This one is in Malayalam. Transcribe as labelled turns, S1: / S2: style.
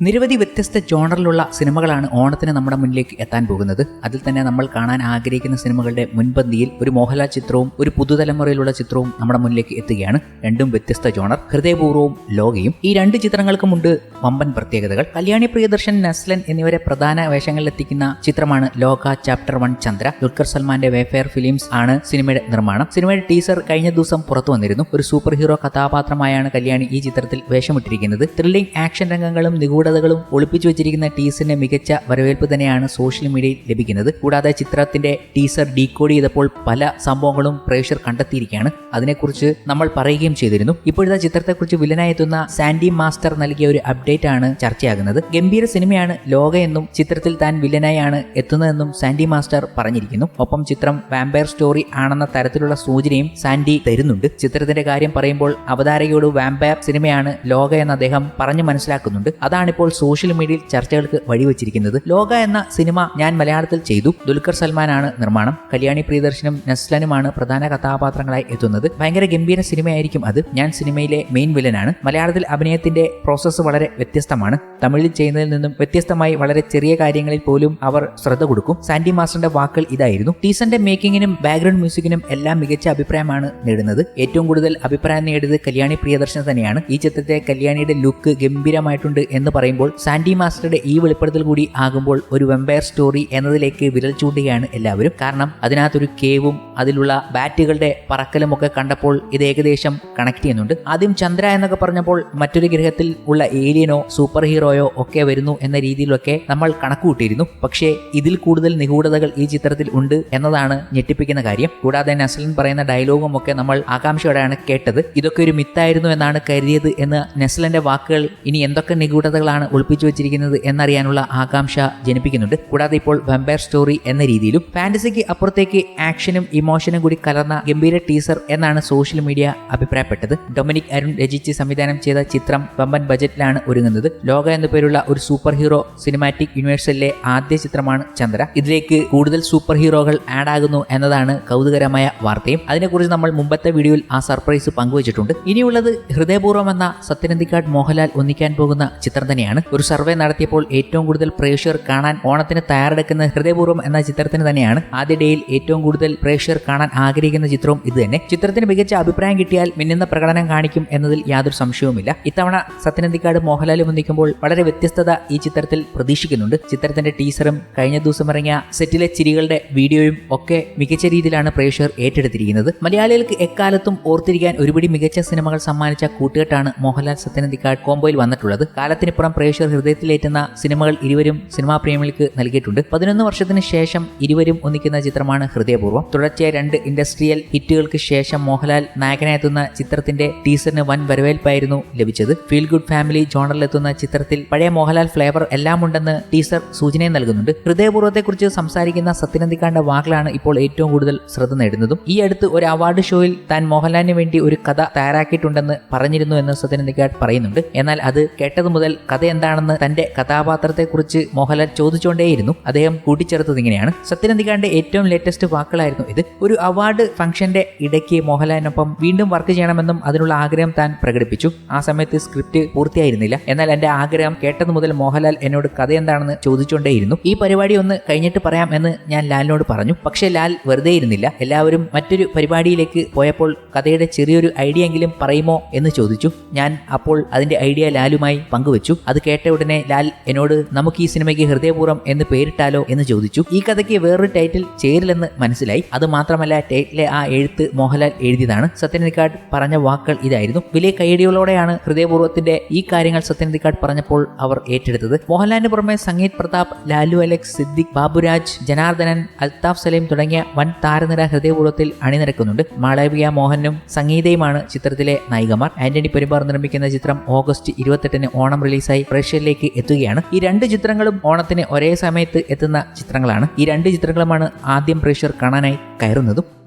S1: നിരവധി വ്യത്യസ്ത ജോണറിലുള്ള സിനിമകളാണ് ഓണത്തിന് നമ്മുടെ മുന്നിലേക്ക് എത്താൻ പോകുന്നത്. അതിൽ തന്നെ നമ്മൾ കാണാൻ ആഗ്രഹിക്കുന്ന സിനിമകളുടെ മുൻപന്തിയിൽ ഒരു മോഹൻലാൽ ചിത്രവും ഒരു പുതുതലമുറയിലുള്ള ചിത്രവും നമ്മുടെ മുന്നിലേക്ക് എത്തുകയാണ്. രണ്ടും വ്യത്യസ്ത ജോണർ ഹൃദയപൂർവവും ലോകയും. ഈ രണ്ട് ചിത്രങ്ങൾക്കുമുണ്ട് വമ്പൻ പ്രത്യേകതകൾ. കല്യാണി പ്രിയദർശൻ നസ്ലൻ എന്നിവരെ പ്രധാന വേഷങ്ങളിലെത്തിക്കുന്ന ചിത്രമാണ് ലോക ചാപ്റ്റർ വൺ ചന്ദ്ര. ദുൽഖർ സൽമാന്റെ വേഫെയർ ഫിലിംസ് ആണ് സിനിമയുടെ നിർമ്മാണം. സിനിമയുടെ ടീസർ കഴിഞ്ഞ ദിവസം പുറത്തു വന്നിരുന്നു. ഒരു സൂപ്പർ ഹീറോ കഥാപാത്രമായാണ് കല്യാണി ഈ ചിത്രത്തിൽ വേഷമിട്ടിരിക്കുന്നത്. ത്രില്ലിംഗ് ആക്ഷൻ രംഗങ്ങളും നിഗൂഢതകളും ഒളിപ്പിച്ചു വെച്ചിരിക്കുന്ന ടീസറിന് മികച്ച വരവേൽപ്പ് തന്നെയാണ് സോഷ്യൽ മീഡിയയിൽ ലഭിക്കുന്നത്. കൂടാതെ ചിത്രത്തിന്റെ ടീസർ ഡീകോഡ് ചെയ്തപ്പോൾ പല സംഭവങ്ങളും പ്രേക്ഷർ കണ്ടെത്തിയിരിക്കുകയാണ്. അതിനെക്കുറിച്ച് നമ്മൾ പറയുകയും ചെയ്തിരുന്നു. ഇപ്പോഴത്തെ ചിത്രത്തെക്കുറിച്ച് വില്ലനായി എത്തുന്ന സാൻഡി മാസ്റ്റർ നൽകിയ ഒരു അപ്ഡേറ്റ് ആണ് ചർച്ചയാകുന്നത്. ഗംഭീര സിനിമയാണ് ലോക എന്നും ചിത്രത്തിൽ താൻ വില്ലനായാണ് എത്തുന്നതെന്നും സാൻഡി മാസ്റ്റർ പറഞ്ഞിരിക്കുന്നു. ഒപ്പം ചിത്രം വാമ്പയർ സ്റ്റോറി ആണെന്ന തരത്തിലുള്ള സൂചനയും സാൻഡി തരുന്നുണ്ട്. ചിത്രത്തിന്റെ കാര്യം പറയുമ്പോൾ അവതാരകയോട് വാമ്പയർ സിനിമയാണ് ലോക എന്ന് അദ്ദേഹം പറഞ്ഞു മനസ്സിലാക്കുന്നുണ്ട്. അതാണിപ്പോൾ സോഷ്യൽ മീഡിയയിൽ ചർച്ചകൾക്ക് വഴിവെച്ചിരിക്കുന്നത്. ലോക എന്ന സിനിമ ഞാൻ മലയാളത്തിൽ ചെയ്തു. ദുൽഖർ സൽമാനാണ് നിർമ്മാണം. കല്യാണി പ്രിയദർശനും നസ്ലനുമാണ് പ്രധാന കഥാപാത്രങ്ങളായി എത്തുന്നത്. ഭയങ്കര ഗംഭീര സിനിമയായിരിക്കും അത്. ഞാൻ സിനിമയിലെ മെയിൻ വില്ലനാണ് മലയാളത്തിൽ അഭിനയത്തിന്റെ പ്രോസസ്സ് വളരെ വ്യത്യസ്തമാണ്. തമിഴിൽ ചെയ്യുന്നതിൽ നിന്നും വ്യത്യസ്തമായി വളരെ ചെറിയ കാര്യങ്ങളിൽ പോലും അവർ ശ്രദ്ധ കൊടുക്കും. സാൻഡി മാസ്റ്ററിന്റെ വാക്കുകൾ ഇതായിരുന്നു. ടീസന്റെ മേക്കിങ്ങിനും ബാക്ക്ഗ്രൗണ്ട് മ്യൂസിക്കിനും എല്ലാം മികച്ച അഭിപ്രായമാണ് നേടുന്നത്. ഏറ്റവും കൂടുതൽ അഭിപ്രായം നേടിയത് കല്യാണി പ്രിയദർശൻ തന്നെയാണ്. ഈ ചിത്രത്തെ കല്യാണിയുടെ ലുക്ക് ഗംഭീരമായിട്ടുണ്ട് എന്ന് പറയുമ്പോൾ സാൻഡി മാസ്റ്ററുടെ ഈ വെളിപ്പെടുത്തൽ കൂടി ആകുമ്പോൾ ഒരു വെമ്പയർ സ്റ്റോറി എന്നതിലേക്ക് വിരൽ ചൂണ്ടുകയാണ് എല്ലാവരും. കാരണം അതിനകത്തൊരു കേവും അതിലുള്ള ബാറ്റുകളുടെ പറക്കലും ഒക്കെ കണ്ടപ്പോൾ ഇത് ഏകദേശം കണക്ട് ചെയ്യുന്നുണ്ട്. ആദ്യം ചന്ദ്ര എന്നൊക്കെ പറഞ്ഞപ്പോൾ മറ്റൊരു ഗ്രഹത്തിൽ ഉള്ള ഏലിയനോ സൂപ്പർ ഹീറോയോ ഒക്കെ വരുന്നു എന്ന രീതിയിലൊക്കെ നമ്മൾ കണക്കുകൂട്ടിയിരുന്നു. പക്ഷേ ഇതിൽ കൂടുതൽ നിഗൂഢതകൾ ഈ ചിത്രത്തിൽ ഉണ്ട് എന്നതാണ് ഞെട്ടിപ്പിക്കുന്ന കാര്യം. കൂടാതെ നസ്ലിൻ പറയുന്ന ഡയലോഗും ഒക്കെ നമ്മൾ ആകാംക്ഷയോടെയാണ് കേട്ടത്. ഇതൊക്കെ ഒരു മിത്തായിരുന്നു എന്നാണ് കരുതിയത് എന്ന് നെസ്ലിന്റെ വാക്കുകൾ ഇനി എന്തൊക്കെ നിഗൂഢതകളാണ് ഒളിപ്പിച്ചു വെച്ചിരിക്കുന്നത് എന്നറിയാനുള്ള ആകാംക്ഷ ജനിപ്പിക്കുന്നുണ്ട്. കൂടാതെ ഇപ്പോൾ വെമ്പയർ സ്റ്റോറി എന്ന രീതിയിലും ഫാന്റസിക്ക് അപ്പുറത്തേക്ക് ആക്ഷനും ഇമോഷനും കൂടി കലർന്ന ഗംഭീര ടീസർ എന്നാണ് സോഷ്യൽ മീഡിയ അഭിപ്രായപ്പെട്ടത്. ഡൊമിനിക് അരുൺ രചിച്ച് സംവിധാനം ചെയ്ത ചിത്രം വമ്പൻ ബജറ്റിലാണ് ഒരുങ്ങുന്നത്. ലോക എന്ന പേരുള്ള ഒരു സൂപ്പർ ഹീറോ സിനിമാറ്റിക് യൂണിവേഴ്സലിലെ ആദ്യ ചിത്രമാണ് ചന്ദ്ര. ഇതിലേക്ക് കൂടുതൽ സൂപ്പർ ഹീറോകൾ ആഡ് ആകുന്നു എന്നതാണ് കൗതുകരമായ വാർത്തയും. അതിനെക്കുറിച്ച് നമ്മൾ മുമ്പത്തെ വീഡിയോയിൽ ആ സർപ്രൈസ് പങ്കുവച്ചിട്ടുണ്ട്. ഇനിയുള്ളത് ഹൃദയപൂർവം എന്ന സത്യനന്ദിക്കാട് മോഹൻലാൽ ഒന്നിക്കാൻ പോകുന്ന ചിത്രം തന്നെയാണ്. ഒരു സർവേ നടത്തിയപ്പോൾ ഏറ്റവും കൂടുതൽ പ്രേക്ഷകർ കാണാൻ ഓണത്തിന് തയ്യാറെടുക്കുന്ന ഹൃദയപൂർവം എന്ന ചിത്രത്തിന് തന്നെയാണ് ആദ്യ ഡേയിൽ ഏറ്റവും കൂടുതൽ പ്രേക്ഷകർ കാണാൻ ആഗ്രഹിക്കുന്ന ചിത്രവും ഇത് തന്നെ. ചിത്രത്തിന് മികച്ച അഭിപ്രായം കിട്ടിയാൽ മിന്നുന്ന പ്രകടനം കാണിക്കും എന്നതിൽ യാതൊരു സംശയവുമില്ല. ഇത്തവണ സത്യനന്ദിക്കാട് മോഹൻലാലും ഒന്നിക്കുമ്പോൾ വ്യത്യസ്തത ഈ ചിത്രത്തിൽ പ്രതീക്ഷിക്കുന്നുണ്ട്. ചിത്രത്തിന്റെ ടീസറും കഴിഞ്ഞ ദിവസം ഇറങ്ങിയ സെറ്റിലെ ചിരികളുടെ വീഡിയോയും ഒക്കെ മികച്ച രീതിയിലാണ് പ്രേക്ഷകർ ഏറ്റെടുത്തിരിക്കുന്നത്. മലയാളികൾക്ക് എക്കാലത്തും ഓർത്തിരിക്കാൻ ഒരുപിടി മികച്ച സിനിമകൾ സമ്മാനിച്ച കൂട്ടുകെട്ടാണ് മോഹൻലാൽ സത്യനന്ദിക്കാട് കോംബോയിൽ വന്നിട്ടുള്ളത്. കാലത്തിനിപ്പുറം പ്രേക്ഷകർ ഹൃദയത്തിലേറ്റുന്ന സിനിമകൾ ഇരുവരും സിനിമാ പ്രേമികൾക്ക് നൽകിയിട്ടുണ്ട്. പതിനൊന്ന് വർഷത്തിന് ശേഷം ഇരുവരും ഒന്നിക്കുന്ന ചിത്രമാണ് ഹൃദയപൂർവം. തുടർച്ചയായ രണ്ട് ഇൻഡസ്ട്രിയൽ ഹിറ്റുകൾക്ക് ശേഷം മോഹൻലാൽ നായകനായെത്തുന്ന ചിത്രത്തിന്റെ ടീസറിന് വൻ വരവേൽപ്പായിരുന്നു ലഭിച്ചത്. ഫീൽ ഗുഡ് ഫാമിലി ജോണറിലെത്തുന്ന ചിത്രത്തിൽ പഴയ മോഹൻലാൽ ഫ്ലേവർ എല്ലാം ഉണ്ടെന്ന് ടീസർ സൂചനയും നൽകുന്നുണ്ട്. ഹൃദയപൂർവത്തെക്കുറിച്ച് സംസാരിക്കുന്ന സത്യനന്ദിക്കാന്റെ വാക്കിലാണ് ഇപ്പോൾ ഏറ്റവും കൂടുതൽ ശ്രദ്ധ നേടുന്നതും. ഈ അടുത്ത് ഒരു അവാർഡ് ഷോയിൽ താൻ മോഹൻലാലിന് വേണ്ടി ഒരു കഥ തയ്യാറാക്കിയിട്ടുണ്ടെന്ന് പറഞ്ഞിരുന്നു എന്ന് സത്യനന്ദിക്കാട് പറയുന്നുണ്ട്. എന്നാൽ അത് കേട്ടത് മുതൽ കഥ എന്താണെന്ന് തന്റെ കഥാപാത്രത്തെക്കുറിച്ച് മോഹൻലാൽ ചോദിച്ചുകൊണ്ടേയിരുന്നു. അദ്ദേഹം കൂട്ടിച്ചേർത്തത് ഇങ്ങനെയാണ്. സത്യനന്ദിക്കാന്റെ ഏറ്റവും ലേറ്റസ്റ്റ് വാക്കുകളായിരുന്നു ഇത്. ഒരു അവാർഡ് ഫംഗ്ഷന്റെ ഇടയ്ക്ക് മോഹൻലാലിനൊപ്പം വീണ്ടും വർക്ക് ചെയ്യണമെന്നും അതിനുള്ള ആഗ്രഹം താൻ പ്രകടിപ്പിച്ചു. ആ സമയത്ത് സ്ക്രിപ്റ്റ് പൂർത്തിയായിരുന്നില്ല. എന്നാൽ എന്റെ ആഗ്രഹം കേട്ടത് മുതൽ മോഹൻലാൽ എന്നോട് കഥ എന്താണെന്ന് ചോദിച്ചുകൊണ്ടേയിരുന്നു. ഈ പരിപാടി ഒന്ന് കഴിഞ്ഞിട്ട് പറയാം എന്ന് ഞാൻ ലാലിനോട് പറഞ്ഞു. പക്ഷെ ലാൽ വെറുതെ ഇരുന്നില്ല. എല്ലാവരും മറ്റൊരു പരിപാടിയിലേക്ക് പോയപ്പോൾ കഥയുടെ ചെറിയൊരു ഐഡിയ എങ്കിലും പറയുമോ എന്ന് ചോദിച്ചു. ഞാൻ അപ്പോൾ അതിന്റെ ഐഡിയ ലാലുമായി പങ്കുവച്ചു. അത് കേട്ട ഉടനെ ലാൽ എന്നോട് നമുക്ക് ഈ സിനിമയ്ക്ക് ഹൃദയപൂർവം എന്ന് പേരിട്ടാലോ എന്ന് ചോദിച്ചു. ഈ കഥയ്ക്ക് വേറൊരു ടൈറ്റിൽ ചേരില്ലെന്ന് മനസ്സിലായി. അത് മാത്രമല്ല ടൈറ്റിലെ ആ എഴുത്ത് മോഹൻലാൽ എഴുതിയതാണ്. സത്യനന്ദിക്കാട് പറഞ്ഞ വാക്കുകൾ ഇതായിരുന്നു. വലിയ കൈയടികളോടെയാണ് ഹൃദയപൂർവത്തിന്റെ ഈ കാര്യങ്ങൾ സത്യനന്ദിക്കാട് പറഞ്ഞപ്പോൾ അവർ ഏറ്റെടുത്തത്. മോഹൻലാലിന് പുറമെ സംഗീത് പ്രതാപ് ലാലു അലക്സ് സിദ്ദിഖ് ബാബുരാജ് ജനാർദ്ദനൻ അൽതാഫ് സലീം തുടങ്ങിയ വൻ താരനിര ഹൃദയപൂർവത്തിൽ അണിനിരക്കുന്നുണ്ട്. മാളവിക മോഹനും സംഗീതയുമാണ് ചിത്രത്തിലെ നായികമാർ. ആന്റണി പെരുമ്പാർ നിർമ്മിക്കുന്ന ചിത്രം ഓഗസ്റ്റ് ഇരുപത്തെട്ടിന് ഓണം റിലീസായി പ്രേക്ഷകരിലേക്ക് എത്തുകയാണ്. ഈ രണ്ട് ചിത്രങ്ങളും ഓണത്തിന് ഒരേ സമയത്ത് എത്തുന്ന ചിത്രങ്ങളാണ്. ഈ രണ്ട് ചിത്രങ്ങളുമാണ് ആദ്യം പ്രേക്ഷകർ കാണാനായി കയറുന്നതും